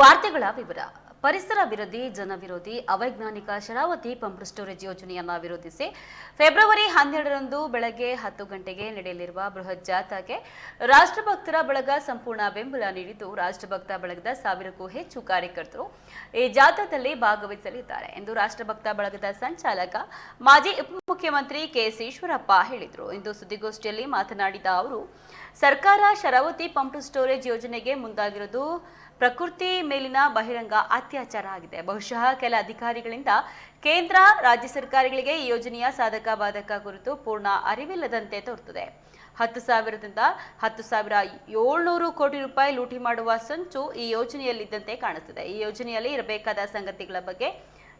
ವಾರ್ತೆಗಳ ವಿವರ. ಪರಿಸರ ವಿರೋಧಿ ಜನವಿರೋಧಿ ಅವೈಜ್ಞಾನಿಕ ಶರಾವತಿ ಪಂಪ್ ಸ್ಟೋರೇಜ್ ಯೋಜನೆಯನ್ನು ವಿರೋಧಿಸಿ ಫೆಬ್ರವರಿ ಹನ್ನೆರಡರಂದು ಬೆಳಗ್ಗೆ ಹತ್ತು ಗಂಟೆಗೆ ನಡೆಯಲಿರುವ ಬೃಹತ್ ಜಾಥಾಗೆ ರಾಷ್ಟ್ರಭಕ್ತರ ಬಳಗ ಸಂಪೂರ್ಣ ಬೆಂಬಲ ನೀಡಿದ್ದು, ರಾಷ್ಟ್ರಭಕ್ತ ಬಳಗದ ಸಾವಿರಕ್ಕೂ ಹೆಚ್ಚು ಕಾರ್ಯಕರ್ತರು ಈ ಜಾಥಾದಲ್ಲಿ ಭಾಗವಹಿಸಲಿದ್ದಾರೆ ಎಂದು ರಾಷ್ಟ್ರಭಕ್ತ ಬಳಗದ ಸಂಚಾಲಕ ಮಾಜಿ ಉಪಮುಖ್ಯಮಂತ್ರಿ ಕೆಎಸ್ ಈಶ್ವರಪ್ಪ ಹೇಳಿದರು. ಇಂದು ಸುದ್ದಿಗೋಷ್ಠಿಯಲ್ಲಿ ಮಾತನಾಡಿದ ಅವರು, ಸರ್ಕಾರ ಶರಾವತಿ ಪಂಪ್ ಸ್ಟೋರೇಜ್ ಯೋಜನೆಗೆ ಮುಂದಾಗಿರುವುದು ಪ್ರಕೃತಿ ಮೇಲಿನ ಬಹಿರಂಗ ಅತ್ಯಾಚಾರ ಆಗಿದೆ. ಬಹುಶಃ ಕೆಲ ಅಧಿಕಾರಿಗಳಿಂದ ಕೇಂದ್ರ, ರಾಜ್ಯ ಸರ್ಕಾರಗಳಿಗೆ ಈ ಯೋಜನೆಯ ಸಾಧಕ ಬಾಧಕ ಕುರಿತು ಪೂರ್ಣ ಅರಿವಿಲ್ಲದಂತೆ ತೋರುತ್ತದೆ. ಹತ್ತು ಸಾವಿರದಿಂದ ಹತ್ತು ಸಾವಿರ ಏಳ್ನೂರು ಕೋಟಿ ರೂಪಾಯಿ ಲೂಟಿ ಮಾಡುವ ಸಂಚು ಈ ಯೋಜನೆಯಲ್ಲಿದ್ದಂತೆ ಕಾಣುತ್ತದೆ ಈ ಯೋಜನೆಯಲ್ಲಿ ಇರಬೇಕಾದ ಸಂಗತಿಗಳ ಬಗ್ಗೆ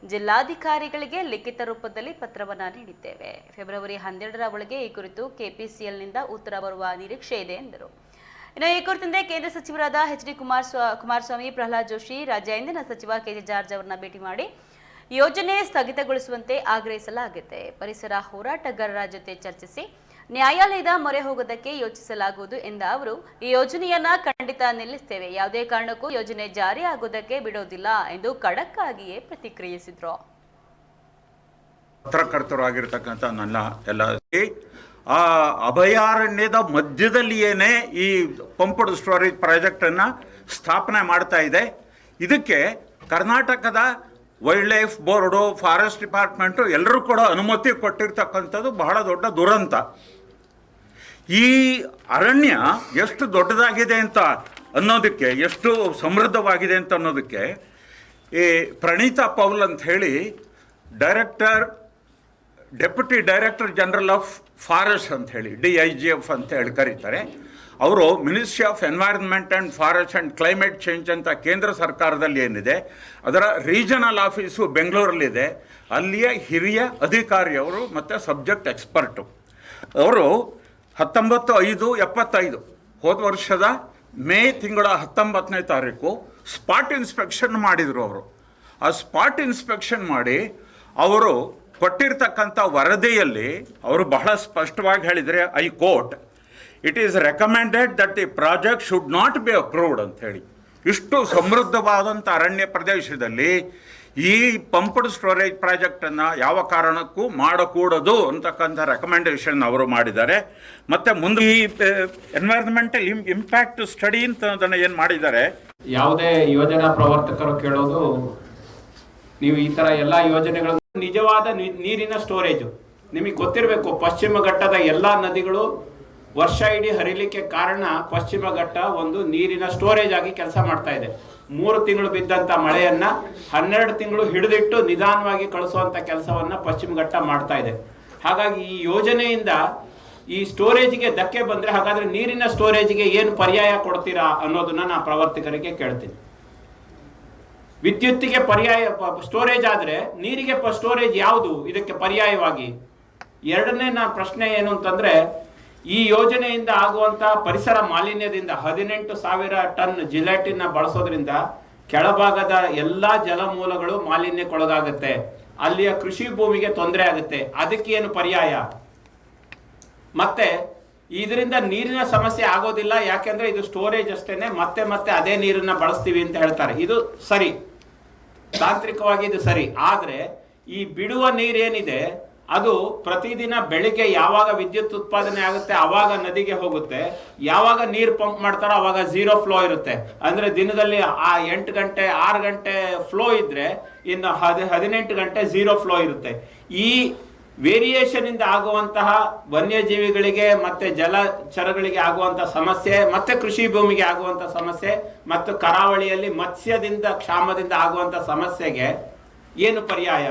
ಜಿಲ್ಲಾಧಿಕಾರಿಗಳಿಗೆ ಲಿಖಿತ ರೂಪದಲ್ಲಿ ಪತ್ರವನ್ನು ನೀಡಿದ್ದೇವೆ. ಫೆಬ್ರವರಿ ಹನ್ನೆರಡರ ಒಳಗೆ ಈ ಕುರಿತು ಕೆಪಿಸಿಎಲ್ನಿಂದ ಉತ್ತರ ಬರುವ ನಿರೀಕ್ಷೆ ಇದೆ ಎಂದರು. ಇನ್ನು ಈ ಕುರಿತಂತೆ ಕೇಂದ್ರ ಸಚಿವರಾದ ಎಚ್ ಡಿ ಕುಮಾರ್ ಕುಮಾರಸ್ವಾಮಿ, ಪ್ರಹ್ಲಾದ್ ಜೋಶಿ, ರಾಜ್ಯ ಇಂಧನ ಸಚಿವ ಕೆ ಜೆ ಜಾರ್ಜ್ ಅವರನ್ನ ಭೇಟಿ ಮಾಡಿ ಯೋಜನೆ ಸ್ಥಗಿತಗೊಳಿಸುವಂತೆ ಆಗ್ರಹಿಸಲಾಗಿದೆ. ಪರಿಸರ ಹೋರಾಟಗಾರರ ಜೊತೆ ಚರ್ಚಿಸಿ ನ್ಯಾಯಾಲಯದ ಮೊರೆ ಹೋಗೋದಕ್ಕೆ ಯೋಚಿಸಲಾಗುವುದು ಎಂದ ಅವರು, ಈ ಯೋಜನೆಯನ್ನ ಖಂಡಿತ ನಿಲ್ಲಿಸ್ತೇವೆ. ಯಾವುದೇ ಕಾರಣಕ್ಕೂ ಯೋಜನೆ ಜಾರಿ ಆಗುವುದಕ್ಕೆ ಬಿಡೋದಿಲ್ಲ ಎಂದು ಖಡಕ್ ಆಗಿಯೇ ಪ್ರತಿಕ್ರಿಯಿಸಿದ್ರು. ಪತ್ರಕರ್ತರಾಗಿರ್ತಕ್ಕಂಥ ನನ್ನ ಎಲ್ಲ ಆ ಅಭಯಾರಣ್ಯದ ಮಧ್ಯದಲ್ಲಿಯೇ ಈ ಪಂಪ್ಡ್ ಸ್ಟೋರೇಜ್ ಪ್ರಾಜೆಕ್ಟನ್ನು ಸ್ಥಾಪನೆ ಮಾಡ್ತಾ ಇದೆ. ಇದಕ್ಕೆ ಕರ್ನಾಟಕದ wild life board forest department ಎಲ್ಲರೂ ಕೂಡ ಅನುಮತಿ ಕೊಟ್ಟಿರ್ತಕ್ಕಂಥದ್ದು ಬಹಳ ದೊಡ್ಡ ದುರಂತ. ಈ ಅರಣ್ಯ ಎಷ್ಟು ದೊಡ್ಡದಾಗಿದೆ ಅಂತ ಅನ್ನೋದಕ್ಕೆ, ಎಷ್ಟು ಸಮೃದ್ಧವಾಗಿದೆ ಅಂತ ಅನ್ನೋದಕ್ಕೆ ಈ ಪ್ರಣೀತಾ ಪೌಲ್ ಅಂತ ಹೇಳಿ director deputy director general of forest ಅಂತ ಹೇಳಿ ಡಿ ಐ ಜಿ ಎಫ್ ಅಂತ ಹೇಳಿ ಕರೀತಾರೆ. ಅವರು ministry of environment and forest and climate change ಅಂತ ಕೇಂದ್ರ ಸರ್ಕಾರದಲ್ಲಿ ಏನಿದೆ, ಅದರ ರೀಜನಲ್ ಆಫೀಸು ಬೆಂಗಳೂರಲ್ಲಿದೆ. ಅಲ್ಲಿಯ ಹಿರಿಯ ಅಧಿಕಾರಿಯವರು ಮತ್ತು ಸಬ್ಜೆಕ್ಟ್ ಎಕ್ಸ್ಪರ್ಟು ಅವರು ಹತ್ತೊಂಬತ್ತು ಐದು, ಎಪ್ಪತ್ತೈದು, ಹೋದ ವರ್ಷದ ಮೇ ತಿಂಗಳ ಹತ್ತೊಂಬತ್ತನೇ ತಾರೀಕು ಸ್ಪಾಟ್ ಇನ್ಸ್ಪೆಕ್ಷನ್ ಮಾಡಿದರು ಅವರು. ಆ ಸ್ಪಾಟ್ ಇನ್ಸ್ಪೆಕ್ಷನ್ ಮಾಡಿ ಅವರು ಕೊಟ್ಟಿರ್ತಕ್ಕಂಥ ವರದಿಯಲ್ಲಿ ಅವರು ಬಹಳ ಸ್ಪಷ್ಟವಾಗಿ ಹೇಳಿದರೆ, I quote it is recommended that the project should not be approved ಅಂತ ಹೇಳಿ. ಇಷ್ಟು ಸಮೃದ್ಧವಾದಂಥ ಅರಣ್ಯ ಪ್ರದೇಶದಲ್ಲಿ ಈ ಪಂಪ್ಡ್ ಸ್ಟೋರೇಜ್ ಪ್ರಾಜೆಕ್ಟನ್ನು ಯಾವ ಕಾರಣಕ್ಕೂ ಮಾಡಕೂಡದು ಅಂತಕ್ಕಂಥ ರೆಕಮೆಂಡೇಷನ್ ಅವರು ಮಾಡಿದ್ದಾರೆ. ಮತ್ತು ಮುಂದೆ ಈ ಎನ್ವೈರನ್ಮೆಂಟಲ್ ಇಂಪ್ಯಾಕ್ಟ್ ಸ್ಟಡಿ ಅಂತ ಏನು ಮಾಡಿದ್ದಾರೆ? ಯಾವುದೇ ಯೋಜನಾ ಪ್ರವರ್ತಕರು ಕೇಳೋದು, ನೀವು ಈ ತರ ಎಲ್ಲ ಯೋಜನೆಗಳು ನಿಜವಾದ ನೀರಿನ ಸ್ಟೋರೇಜು ನಿಮಗೆ ಗೊತ್ತಿರಬೇಕು, ಪಶ್ಚಿಮ ಘಟ್ಟದ ಎಲ್ಲ ನದಿಗಳು ವರ್ಷ ಇಡೀ ಹರಿಲಿಕ್ಕೆ ಕಾರಣ ಪಶ್ಚಿಮ ಘಟ್ಟ ಒಂದು ನೀರಿನ ಸ್ಟೋರೇಜ್ ಆಗಿ ಕೆಲಸ ಮಾಡ್ತಾ ಇದೆ. ಮೂರು ತಿಂಗಳು ಬಿದ್ದಂತ ಮಳೆಯನ್ನ ಹನ್ನೆರಡು ತಿಂಗಳು ಹಿಡಿದಿಟ್ಟು ನಿಧಾನವಾಗಿ ಕಳಿಸುವಂತ ಕೆಲಸವನ್ನ ಪಶ್ಚಿಮ ಘಟ್ಟ ಮಾಡ್ತಾ ಇದೆ. ಹಾಗಾಗಿ ಈ ಯೋಜನೆಯಿಂದ ಈ ಸ್ಟೋರೇಜ್ಗೆ ಧಕ್ಕೆ ಬಂದ್ರೆ ಹಾಗಾದ್ರೆ ನೀರಿನ ಸ್ಟೋರೇಜ್ಗೆ ಏನು ಪರ್ಯಾಯ ಕೊಡ್ತೀರಾ ಅನ್ನೋದನ್ನ ನಾ ಪ್ರವರ್ತಕರಿಗೆ ಕೇಳ್ತೀನಿ. ವಿದ್ಯುತ್ತಿಗೆ ಪರ್ಯಾಯ ಸ್ಟೋರೇಜ್ ಆದರೆ ನೀರಿಗೆ ಸ್ಟೋರೇಜ್ ಯಾವುದು? ಇದಕ್ಕೆ ಪರ್ಯಾಯವಾಗಿ. ಎರಡನೇ ನಾ ಪ್ರಶ್ನೆ ಏನು ಅಂತಂದ್ರೆ, ಈ ಯೋಜನೆಯಿಂದ ಆಗುವಂತ ಪರಿಸರ ಮಾಲಿನ್ಯದಿಂದ ಹದಿನೆಂಟು ಸಾವಿರ ಟನ್ ಜಿಲೆಟಿನ ಬಳಸೋದ್ರಿಂದ ಕೆಳಭಾಗದ ಎಲ್ಲಾ ಜಲಮೂಲಗಳು ಮಾಲಿನ್ಯಕ್ಕೊಳಗಾಗುತ್ತೆ. ಅಲ್ಲಿಯ ಕೃಷಿ ಭೂಮಿಗೆ ತೊಂದರೆ ಆಗುತ್ತೆ. ಅದಕ್ಕೆ ಏನು ಪರ್ಯಾಯ? ಮತ್ತೆ, ಇದರಿಂದ ನೀರಿನ ಸಮಸ್ಯೆ ಆಗೋದಿಲ್ಲ, ಯಾಕೆಂದ್ರೆ ಇದು ಸ್ಟೋರೇಜ್ ಅಷ್ಟೇನೆ, ಮತ್ತೆ ಮತ್ತೆ ಅದೇ ನೀರನ್ನ ಬಳಸ್ತೀವಿ ಅಂತ ಹೇಳ್ತಾರೆ. ಇದು ಸರಿ. ತಾಂತ್ರಿಕವಾಗಿ ಇದು ಸರಿ. ಆದರೆ ಈ ಬಿಡುವ ನೀರೇನಿದೆ, ಅದು ಪ್ರತಿದಿನ ಬೆಳಿಗ್ಗೆ ಯಾವಾಗ ವಿದ್ಯುತ್ ಉತ್ಪಾದನೆ ಆಗುತ್ತೆ, ಅವಾಗ ನದಿಗೆ ಹೋಗುತ್ತೆ. ಯಾವಾಗ ನೀರು ಪಂಪ್ ಮಾಡ್ತಾರೋ ಅವಾಗ ಝೀರೋ ಫ್ಲೋ ಇರುತ್ತೆ. ಅಂದ್ರೆ ದಿನದಲ್ಲಿ ಆ ಎಂಟು ಗಂಟೆ, ಆರು ಗಂಟೆ ಫ್ಲೋ ಇದ್ರೆ ಇನ್ನು ಹದಿ ಹದಿನೆಂಟು ಗಂಟೆ ಝೀರೋ ಫ್ಲೋ ಇರುತ್ತೆ. ಈ ವೇರಿಯೇಷನ್ ಇಂದ ಆಗುವಂತಹ ವನ್ಯಜೀವಿಗಳಿಗೆ ಮತ್ತೆ ಜಲಚರಗಳಿಗೆ ಆಗುವಂತಹ ಸಮಸ್ಯೆ, ಮತ್ತೆ ಕೃಷಿ ಭೂಮಿಗೆ ಆಗುವಂತಹ ಸಮಸ್ಯೆ, ಮತ್ತು ಕರಾವಳಿಯಲ್ಲಿ ಮತ್ಸ್ಯದಿಂದ, ಕ್ಷಾಮದಿಂದ ಆಗುವಂತಹ ಸಮಸ್ಯೆಗೆ ಏನು ಪರ್ಯಾಯ?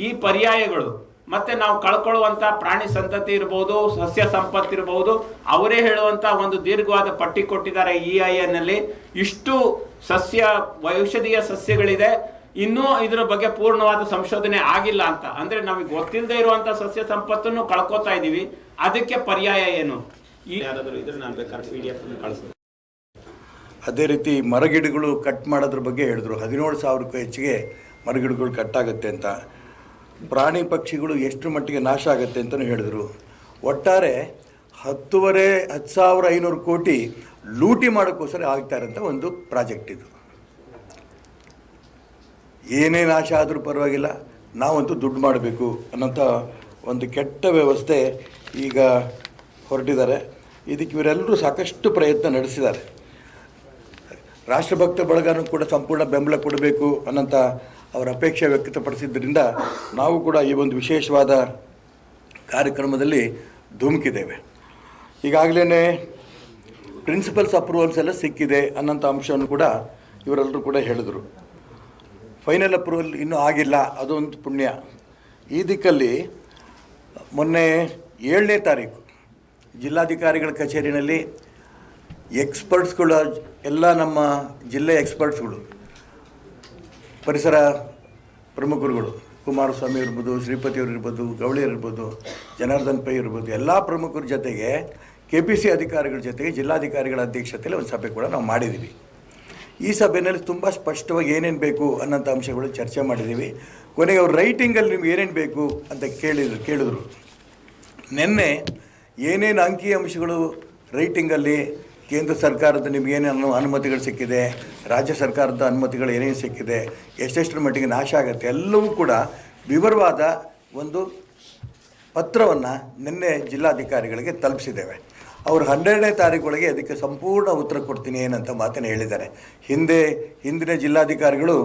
ಈ ಪರ್ಯಾಯಗಳು. ಮತ್ತೆ ನಾವು ಕಳ್ಕೊಳ್ಳುವಂಥ ಪ್ರಾಣಿ ಸಂತತಿ ಇರಬಹುದು ಸಸ್ಯ ಸಂಪತ್ತು ಇರಬಹುದು ಅವರೇ ಹೇಳುವಂತ ಒಂದು ದೀರ್ಘವಾದ ಪಟ್ಟಿ ಕೊಟ್ಟಿದ್ದಾರೆ ಇ ಐ ಎನ್ ಅಲ್ಲಿ. ಇಷ್ಟು ಸಸ್ಯ, ಔಷಧೀಯ ಸಸ್ಯಗಳಿದೆ. ಇನ್ನೂ ಇದರ ಬಗ್ಗೆ ಪೂರ್ಣವಾದ ಸಂಶೋಧನೆ ಆಗಿಲ್ಲ ಅಂತ. ಅಂದ್ರೆ ನಮಗೆ ಗೊತ್ತಿಲ್ಲದೆ ಇರುವಂತ ಸಸ್ಯ ಸಂಪತ್ತನ್ನು ಕಳ್ಕೊತಾ ಇದೀವಿ. ಅದಕ್ಕೆ ಪರ್ಯಾಯ ಏನು? ಅದೇ ರೀತಿ ಮರಗಿಡಗಳು ಕಟ್ ಮಾಡೋದ್ರ ಬಗ್ಗೆ ಹೇಳಿದ್ರು. ಹದಿನೇಳು ಸಾವಿರಕ್ಕೂ ಹೆಚ್ಚಿಗೆ ಮರಗಿಡಗಳು ಕಟ್ಟಾಗುತ್ತೆ ಅಂತ. ಪ್ರಾಣಿ ಪಕ್ಷಿಗಳು ಎಷ್ಟು ಮಟ್ಟಿಗೆ ನಾಶ ಆಗುತ್ತೆ ಅಂತಲೂ ಹೇಳಿದರು. ಒಟ್ಟಾರೆ ಹತ್ತುವರೆ ಹತ್ತು ಸಾವಿರ ಐನೂರು ಕೋಟಿ ಲೂಟಿ ಮಾಡೋಕ್ಕೋಸ್ಕರ ಆಗ್ತಾ ಇರೋಂಥ ಒಂದು ಪ್ರಾಜೆಕ್ಟ್ ಇದು. ಏನೇ ನಾಶ ಆದರೂ ಪರವಾಗಿಲ್ಲ, ನಾವಂತೂ ದುಡ್ಡು ಮಾಡಬೇಕು ಅನ್ನೋಂಥ ಒಂದು ಕೆಟ್ಟ ವ್ಯವಸ್ಥೆ ಈಗ ಹೊರಟಿದ್ದಾರೆ. ಇದಕ್ಕೆ ಇವರೆಲ್ಲರೂ ಸಾಕಷ್ಟು ಪ್ರಯತ್ನ ನಡೆಸಿದ್ದಾರೆ. ರಾಷ್ಟ್ರಭಕ್ತ ಬಳಗನೂ ಕೂಡ ಸಂಪೂರ್ಣ ಬೆಂಬಲ ಕೊಡಬೇಕು ಅನ್ನೋಂಥ ಅವರ ಅಪೇಕ್ಷೆ ವ್ಯಕ್ತಪಡಿಸಿದ್ದರಿಂದ ನಾವು ಕೂಡ ಈ ಒಂದು ವಿಶೇಷವಾದ ಕಾರ್ಯಕ್ರಮದಲ್ಲಿ ಧುಮುಕಿದ್ದೇವೆ. ಈಗಾಗಲೇ ಪ್ರಿನ್ಸಿಪಲ್ಸ್ ಅಪ್ರೂವಲ್ಸ್ ಎಲ್ಲ ಸಿಕ್ಕಿದೆ ಅನ್ನೋಂಥ ಅಂಶವನ್ನು ಕೂಡ ಇವರೆಲ್ಲರೂ ಕೂಡ ಹೇಳಿದರು. ಫೈನಲ್ ಅಪ್ರೂವಲ್ ಇನ್ನೂ ಆಗಿಲ್ಲ. ಅದೊಂದು ಪುಣ್ಯ. ಈ ದಿಕ್ಕಲ್ಲಿ ಮೊನ್ನೆ ಏಳನೇ ತಾರೀಕು ಜಿಲ್ಲಾಧಿಕಾರಿಗಳ ಕಚೇರಿನಲ್ಲಿ ಎಕ್ಸ್ಪರ್ಟ್ಸ್ಗಳ ಎಲ್ಲ ನಮ್ಮ ಜಿಲ್ಲೆ ಎಕ್ಸ್ಪರ್ಟ್ಸ್ಗಳು ಪರಿಸರ ಪ್ರಮುಖರುಗಳು, ಕುಮಾರಸ್ವಾಮಿ ಇರ್ಬೋದು ಶ್ರೀಪತಿಯವರು ಇರ್ಬೋದು ಗೌಳಿಯರಿರ್ಬೋದು ಜನಾರ್ದನ್ ಪೈ ಇರ್ಬೋದು, ಎಲ್ಲ ಪ್ರಮುಖರ ಜೊತೆಗೆ ಕೆ ಪಿ ಸಿ ಅಧಿಕಾರಿಗಳ ಜೊತೆಗೆ ಜಿಲ್ಲಾಧಿಕಾರಿಗಳ ಅಧ್ಯಕ್ಷತೆಯಲ್ಲಿ ಒಂದು ಸಭೆ ಕೂಡ ನಾವು ಮಾಡಿದ್ದೀವಿ. ಈ ಸಭೆಯಲ್ಲಿ ತುಂಬ ಸ್ಪಷ್ಟವಾಗಿ ಏನೇನು ಬೇಕು ಅನ್ನೋಂಥ ಅಂಶಗಳು ಚರ್ಚೆ ಮಾಡಿದ್ದೀವಿ. ಕೊನೆಗೆ ಅವ್ರು ರೈಟಿಂಗಲ್ಲಿ ನಿಮ್ಗೆ ಏನೇನು ಬೇಕು ಅಂತ ಕೇಳಿದ್ರು ಕೇಳಿದ್ರು. ನಿನ್ನೆ ಏನೇನು ಅಂಕಿ ಅಂಶಗಳು ರೈಟಿಂಗಲ್ಲಿ ಕೇಂದ್ರ ಸರ್ಕಾರದ ನಿಮಗೇನೇನು ಅನುಮತಿಗಳು ಸಿಕ್ಕಿದೆ, ರಾಜ್ಯ ಸರ್ಕಾರದ ಅನುಮತಿಗಳು ಏನೇನು ಸಿಕ್ಕಿದೆ, ಎಷ್ಟೆಷ್ಟರ ಮಟ್ಟಿಗೆ ನಾಶ ಆಗುತ್ತೆ, ಎಲ್ಲವೂ ಕೂಡ ವಿವರವಾದ ಒಂದು ಪತ್ರವನ್ನು ನಿನ್ನೆ ಜಿಲ್ಲಾಧಿಕಾರಿಗಳಿಗೆ ತಲುಪಿಸಿದ್ದೇವೆ. ಅವರು ಹನ್ನೆರಡನೇ ತಾರೀಕೊಳಗೆ ಅದಕ್ಕೆ ಸಂಪೂರ್ಣ ಉತ್ತರ ಕೊಡ್ತೀನಿ ಏನಂತ ಮಾತನ್ನು ಹೇಳಿದ್ದಾರೆ. ಹಿಂದೆ ಹಿಂದಿನ ಜಿಲ್ಲಾಧಿಕಾರಿಗಳು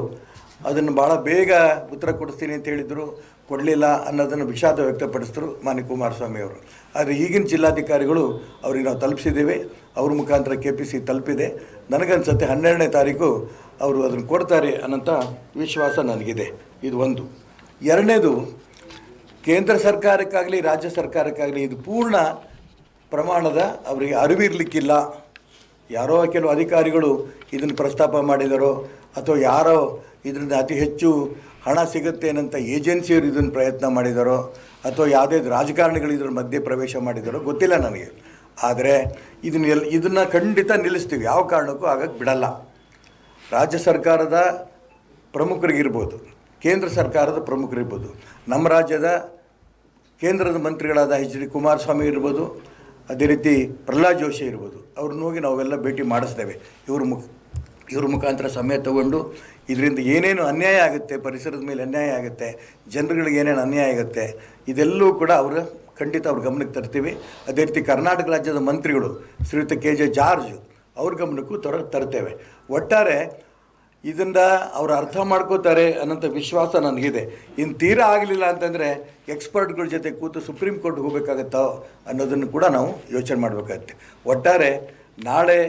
ಅದನ್ನು ಭಾಳ ಬೇಗ ಉತ್ತರ ಕೊಡಿಸ್ತೀನಿ ಅಂತ ಹೇಳಿದರು. ಕೊಡಲಿಲ್ಲ ಅನ್ನೋದನ್ನು ವಿಷಾದ ವ್ಯಕ್ತಪಡಿಸಿದ್ರು ಮಾನ್ಯ ಕುಮಾರಸ್ವಾಮಿ ಅವರು. ಆದರೆ ಈಗಿನ ಜಿಲ್ಲಾಧಿಕಾರಿಗಳು ಅವ್ರಿಗೆ ನಾವು ತಲುಪಿಸಿದ್ದೇವೆ. ಅವ್ರ ಮುಖಾಂತರ ಕೆ ಪಿ ಸಿ ತಲುಪಿದೆ. ನನಗನ್ಸತ್ತೆ ಹನ್ನೆರಡನೇ ತಾರೀಕು ಅವರು ಅದನ್ನು ಕೊಡ್ತಾರೆ ಅನ್ನೋಂಥ ವಿಶ್ವಾಸ ನನಗಿದೆ. ಇದು ಒಂದು. ಎರಡನೇದು, ಕೇಂದ್ರ ಸರ್ಕಾರಕ್ಕಾಗಲಿ, ರಾಜ್ಯ ಸರ್ಕಾರಕ್ಕಾಗಲಿ ಇದು ಪೂರ್ಣ ಪ್ರಮಾಣದ ಅವರಿಗೆ ಅರಿವಿರಲಿಕ್ಕಿಲ್ಲ. ಯಾರೋ ಕೆಲವು ಅಧಿಕಾರಿಗಳು ಇದನ್ನು ಪ್ರಸ್ತಾಪ ಮಾಡಿದರೋ ಅಥವಾ ಯಾರೋ ಇದರಿಂದ ಅತಿ ಹೆಚ್ಚು ಹಣ ಸಿಗುತ್ತೆ ಅನ್ನಂಥ ಏಜೆನ್ಸಿಯವರು ಇದನ್ನು ಪ್ರಯತ್ನ ಮಾಡಿದಾರೋ ಅಥವಾ ಯಾವುದೇ ರಾಜಕಾರಣಿಗಳು ಇದ್ರ ಮಧ್ಯೆ ಪ್ರವೇಶ ಮಾಡಿದಾರೋ ಗೊತ್ತಿಲ್ಲ ನನಗೆ. ಆದರೆ ಇದನ್ನ ಎಲ್, ಇದನ್ನು ಖಂಡಿತ ನಿಲ್ಲಿಸ್ತೀವಿ. ಯಾವ ಕಾರಣಕ್ಕೂ ಆಗಕ್ಕೆ ಬಿಡಲ್ಲ. ರಾಜ್ಯ ಸರ್ಕಾರದ ಪ್ರಮುಖರಿಗಿರ್ಬೋದು, ಕೇಂದ್ರ ಸರ್ಕಾರದ ಪ್ರಮುಖರಿರ್ಬೋದು, ನಮ್ಮ ರಾಜ್ಯದ ಕೇಂದ್ರದ ಮಂತ್ರಿಗಳಾದ ಎಚ್ ಡಿ ಕುಮಾರಸ್ವಾಮಿ ಇರ್ಬೋದು ಅದೇ ರೀತಿ ಪ್ರಹ್ಲಾದ್ ಜೋಶಿ ಇರ್ಬೋದು. ಅವ್ರನ್ನ ಹೋಗಿ ನಾವೆಲ್ಲ ಭೇಟಿ ಮಾಡಿಸ್ತೇವೆ. ಇವ್ರ ಮುಖ, ಇವ್ರ ಮುಖಾಂತರ ಸಮಯ ತಗೊಂಡು ಇದರಿಂದ ಏನೇನು ಅನ್ಯಾಯ ಆಗುತ್ತೆ, ಪರಿಸರದ ಮೇಲೆ ಅನ್ಯಾಯ ಆಗುತ್ತೆ, ಜನರುಗಳಿಗೆ ಏನೇನು ಅನ್ಯಾಯ ಆಗುತ್ತೆ, ಇದೆಲ್ಲವೂ ಕೂಡ ಅವರು ಖಂಡಿತ ಅವ್ರ ಗಮನಕ್ಕೆ ತರ್ತೀವಿ. ಅದೇ ರೀತಿ ಕರ್ನಾಟಕ ರಾಜ್ಯದ ಮಂತ್ರಿಗಳು ಶ್ರೀಯುತ ಕೆ ಜೆ ಜಾರ್ಜ್ ಅವ್ರ ಗಮನಕ್ಕೂ ತರ, ತರ್ತೇವೆ. ಒಟ್ಟಾರೆ ಇದರಿಂದ ಅವ್ರು ಅರ್ಥ ಮಾಡ್ಕೋತಾರೆ ಅನ್ನೋಂಥ ವಿಶ್ವಾಸ ನನಗಿದೆ. ಇನ್ನು ತೀರಾ ಆಗಲಿಲ್ಲ ಅಂತಂದರೆ ಎಕ್ಸ್ಪರ್ಟ್ಗಳ ಜೊತೆ ಕೂತು ಸುಪ್ರೀಂ ಕೋರ್ಟ್ ಹೋಗಬೇಕಾಗತ್ತೋ ಅನ್ನೋದನ್ನು ಕೂಡ ನಾವು ಯೋಚನೆ ಮಾಡಬೇಕಾಗತ್ತೆ. ಒಟ್ಟಾರೆ ನಾಳೆ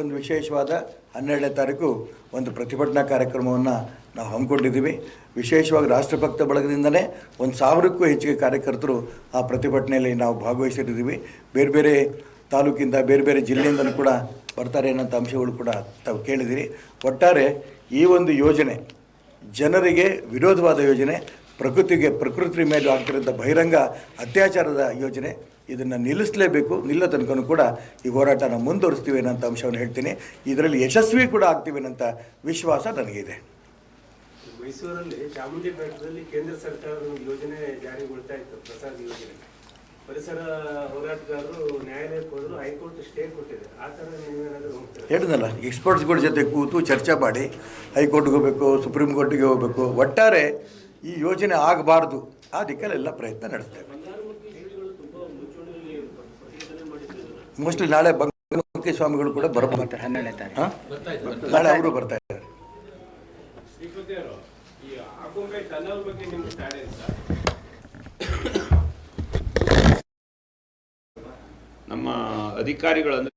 ಒಂದು ವಿಶೇಷವಾದ ಹನ್ನೆರಡನೇ ತಾರೀಕು ಒಂದು ಪ್ರತಿಭಟನಾ ಕಾರ್ಯಕ್ರಮವನ್ನು ನಾವು ಹಮ್ಮಿಕೊಂಡಿದ್ದೀವಿ. ವಿಶೇಷವಾಗಿ ರಾಷ್ಟ್ರಭಕ್ತ ಬಳಗದಿಂದಲೇ ಒಂದು ಸಾವಿರಕ್ಕೂ ಹೆಚ್ಚಿಗೆ ಕಾರ್ಯಕರ್ತರು ಆ ಪ್ರತಿಭಟನೆಯಲ್ಲಿ ನಾವು ಭಾಗವಹಿಸಿದ್ದೀವಿ ಬೇರೆ ಬೇರೆ ತಾಲೂಕಿಂದ ಬೇರೆ ಬೇರೆ ಜಿಲ್ಲೆಯಿಂದಲೂ ಕೂಡ ಬರ್ತಾರೆ ಅನ್ನೋಂಥ ಅಂಶಗಳು ಕೂಡ ತಾವು ಕೇಳಿದಿರಿ. ಒಟ್ಟಾರೆ ಈ ಒಂದು ಯೋಜನೆ ಜನರಿಗೆ ವಿರೋಧವಾದ ಯೋಜನೆ, ಪ್ರಕೃತಿಗೆ, ಪ್ರಕೃತಿ ಮೇಲೆ ಆಗ್ತಿರೋಂಥ ಬಹಿರಂಗ ಅತ್ಯಾಚಾರದ ಯೋಜನೆ, ಇದನ್ನು ನಿಲ್ಲಿಸಲೇಬೇಕು, ನಿಲ್ಲ ತನಕನೂ ಕೂಡ ಈ ಹೋರಾಟನ ಮುಂದುವರಿಸ್ತೀವಿ ಅನ್ನೋಂಥ ಅಂಶವನ್ನು ಹೇಳ್ತೀನಿ. ಇದರಲ್ಲಿ ಯಶಸ್ವಿ ಕೂಡ ಆಗ್ತೀವಿ ಅನ್ನೋಂಥ ವಿಶ್ವಾಸ ನನಗಿದೆ. ಮೈಸೂರಲ್ಲಿ ಚಾಮುಂಡಿ ಬೆಟ್ಟದಲ್ಲಿ ಕೇಂದ್ರ ಸರ್ಕಾರದ ಯೋಜನೆ ಜಾರಿಗೊಳ್ತಾ ಇತ್ತು, ಪ್ರಸಾದ್ ಯೋಜನೆ. ಪರಿಸರ ಹೋರಾಟಗಾರರು ನ್ಯಾಯಾಲಯಕ್ಕೆ ಹೋದ್ರು ಹೈಕೋರ್ಟ್ ಸ್ಟೇ ಕೊಟ್ಟಿದೆ. ಆ ಥರ ನೀವೇನಾದರೂ ಹೇಳಿದ್ನಲ್ಲ ಎಕ್ಸ್ಪರ್ಟ್ಸ್ಗಳ ಜೊತೆ ಕೂತು ಚರ್ಚೆ ಮಾಡಿ ಹೈಕೋರ್ಟ್ಗೆ ಹೋಗಬೇಕು ಸುಪ್ರೀಂ ಕೋರ್ಟಿಗೆ ಹೋಗಬೇಕು ಒಟ್ಟಾರೆ ಈ ಯೋಜನೆ ಆಗಬಾರ್ದು. ಆ ದಿಕ್ಕಲ್ಲೆಲ್ಲ ಪ್ರಯತ್ನ ನಡೆಸ್ತೇವೆ ಮೋಸ್ಟ್ಲಿ ನಾಳೆ ಬಂಗಮುಖಿ ಸ್ವಾಮಿಗಳು ಕೂಡ ಬರ್ಬೋದು ಹನ್ನೆರಡನೇ ತಾರೀಕು. ನಾಳೆ ಅವರು ಬರ್ತಾ ಇದ್ದಾರೆ ಶ್ರೀಪತಿ ಅವರು ಈ ಆಗುಂಬೆ ಟನಲ್ ಬಗ್ಗೆ ನಿಮ್ಗೆ ಸ್ಟಾರ್ಟ್ ನಮ್ಮ ಅಧಿಕಾರಿಗಳು ಅಂದ್ರೆ